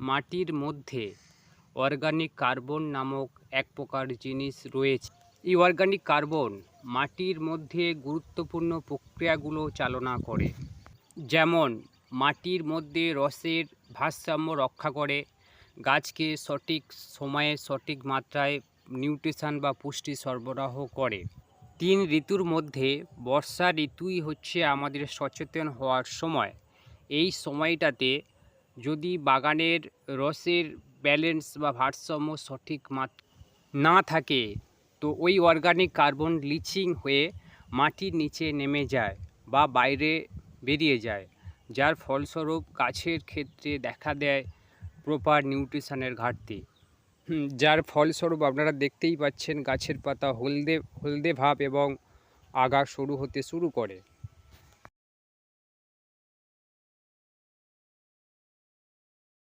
মাটির মধ্যে organic carbon নামক এক প্রকার জিনিস রয়েছে। এই অর্গানিক কার্বন মাটির মধ্যে গুরুত্বপূর্ণ প্রক্রিয়াগুলো চালনা করে। যেমন, মাটির মধ্যে রসের ভারসাম্য রক্ষা করে, গাছকে সঠিক সময়ে সঠিক মাত্রায় নিউট্রিশন বা পুষ্টি সরবরাহ করে। তিন ঋতুর মধ্যে বর্ষা ঋতুই হচ্ছে আমাদের সচেতন হওয়ার সময়। এই সময়টাতে যদি বাগানের রসের ব্যালেন্স বা ভারসাম্য সঠিক মাত না থাকে, তো ওই অর্গানিক কার্বন লিচিং হয়ে মাটির নিচে নেমে যায় বা বাইরে বেরিয়ে যায়, যার ফলস্বরূপ গাছের ক্ষেত্রে দেখা দেয় প্রপার নিউট্রিশনের ঘাটতি। যার ফলস্বরূপ আপনারা দেখতেই পাচ্ছেন গাছের পাতা হলদে হলদে ভাব এবং আগা শুরু হতে শুরু করে।